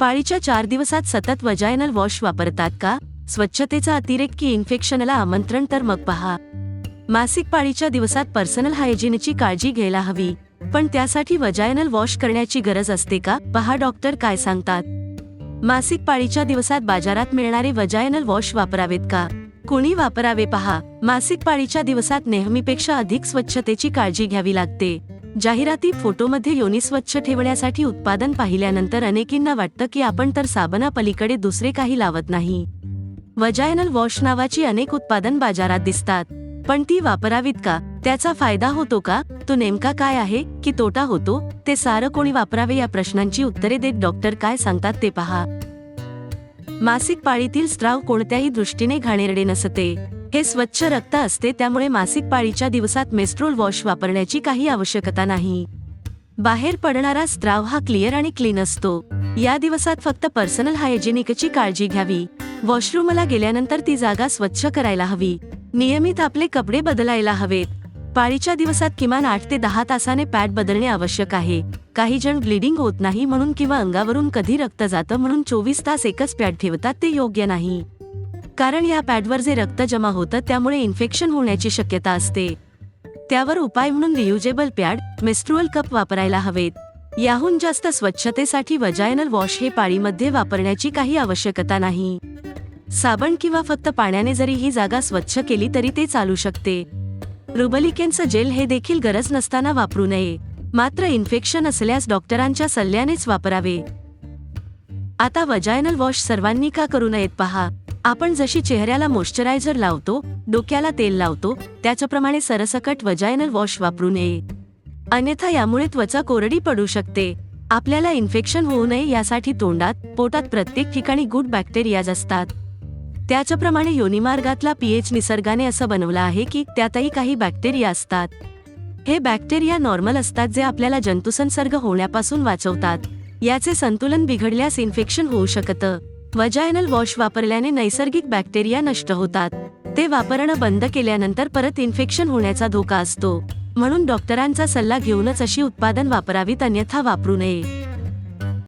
पाळीच्या चार दिवसात सतत वजायनल वॉश वापरतात का? स्वच्छतेचा अतिरेक की इन्फेक्शनला आमंत्रण? तर मग पहा. मासिक पाळीच्या दिवसात पर्सनल हायजीनची काळजी घ्यायला हवी. पण त्यासाठी वजायनल वॉश करण्याची गरज असते का? पहा डॉक्टर काय सांगतात. मासिक पाळीच्या दिवसात बाजारात मिळणारे वजायनल वॉश वापरावेत का? कुणी वापरावे पहा. मासिक पाळीच्या दिवसात नेहमीपेक्षा अधिक स्वच्छतेची काळजी घ्यावी लागते. जाहिराती फोटोमध्ये योनी स्वच्छ ठेवण्यासाठी उत्पादन पाहिल्यानंतर अनेकींना वाटतं की आपण तर साबणा पलीकडे दुसरे काही लावत नाही. वजायनल वॉश नावाची अनेक उत्पादन बाजारात दिसतात. पण ती वापरावीत का? त्याचा फायदा होतो का? तो नेमका काय आहे? की तोटा होतो? ते सारं कोणी वापरावे या प्रश्नांची उत्तरे देत डॉक्टर काय सांगतात ते पहा. मासिक पाळीतील स्त्राव कोणत्याही दृष्टीने घाणेरडे नसते. हे स्वच्छ रक्त असते त्यामुळे मासिक पाळीच्या दिवसात मेस्ट्रोल वॉश वापरण्याची काही आवश्यकता नाही. बाहेर पडणारा स्त्राव हा क्लिअर आणि क्लीन असतो. या दिवसात फक्त पर्सनल हायजेनिकची काळजी घ्यावी. वॉशरूमला गेल्यानंतर ती जागा स्वच्छ करायला हवी. नियमित आपले कपडे बदलायला हवेत. पाळीच्या दिवसात किमान आठ ते दहा तासाने पॅड बदलणे आवश्यक आहे. काही जण ब्लिडिंग होत नाही म्हणून किंवा अंगावरून कधी रक्त जातं म्हणून चोवीस तास एकच पॅड ठेवतात ते योग्य नाही. कारण या पॅडवर जे रक्त जमा होतं त्यामुळे इन्फेक्शन होण्याची शक्यता असते. त्यावर उपाय म्हणून रियुजेबल पॅड मेस्ट्रुअल कप वापरायला हवेत. याहून जास्त स्वच्छतेसाठी वजायनल वॉश हे पाळीमध्ये वापरण्याची काही आवश्यकता नाही. साबण किंवा फक्त पाण्याने जरी ही जागा स्वच्छ केली तरी ते चालू शकते. रुबलिकेनचं जेल हे देखील गरज नसताना वापरू नये. मात्र इन्फेक्शन असल्यास डॉक्टरांच्या सल्ल्यानेच वापरावे. आता वजायनल वॉश सर्वांनी का करू नयेत पहा. आपण जशी चेहऱ्याला मॉइश्चरायझर लावतो डोक्याला तेल लावतो त्याच्याप्रमाणे सरसकट वजायनल वॉश वापरू नये. अन्यथा यामुळे त्वचा कोरडी पडू शकते. आपल्याला इन्फेक्शन होऊ नये यासाठी तोंडात पोटात प्रत्येक ठिकाणी गुड बॅक्टेरियाज असतात. त्याच्याप्रमाणे योनिमार्गातला पीएच निसर्गाने असं बनवलं आहे की त्यातही काही बॅक्टेरिया असतात. हे बॅक्टेरिया नॉर्मल असतात जे आपल्याला जंतुसंसर्ग होण्यापासून वाचवतात. याचे संतुलन बिघडल्यास इन्फेक्शन होऊ शकतं. वजायनल वॉश वापरल्याने नैसर्गिक बॅक्टेरिया नष्ट होतात. ते वापरणं बंद केल्यानंतर परत इन्फेक्शन होण्याचा धोका असतो. म्हणून डॉक्टरांचा सल्ला घेऊनच अशी उत्पादन वापरावीत अन्यथा वापरू नये.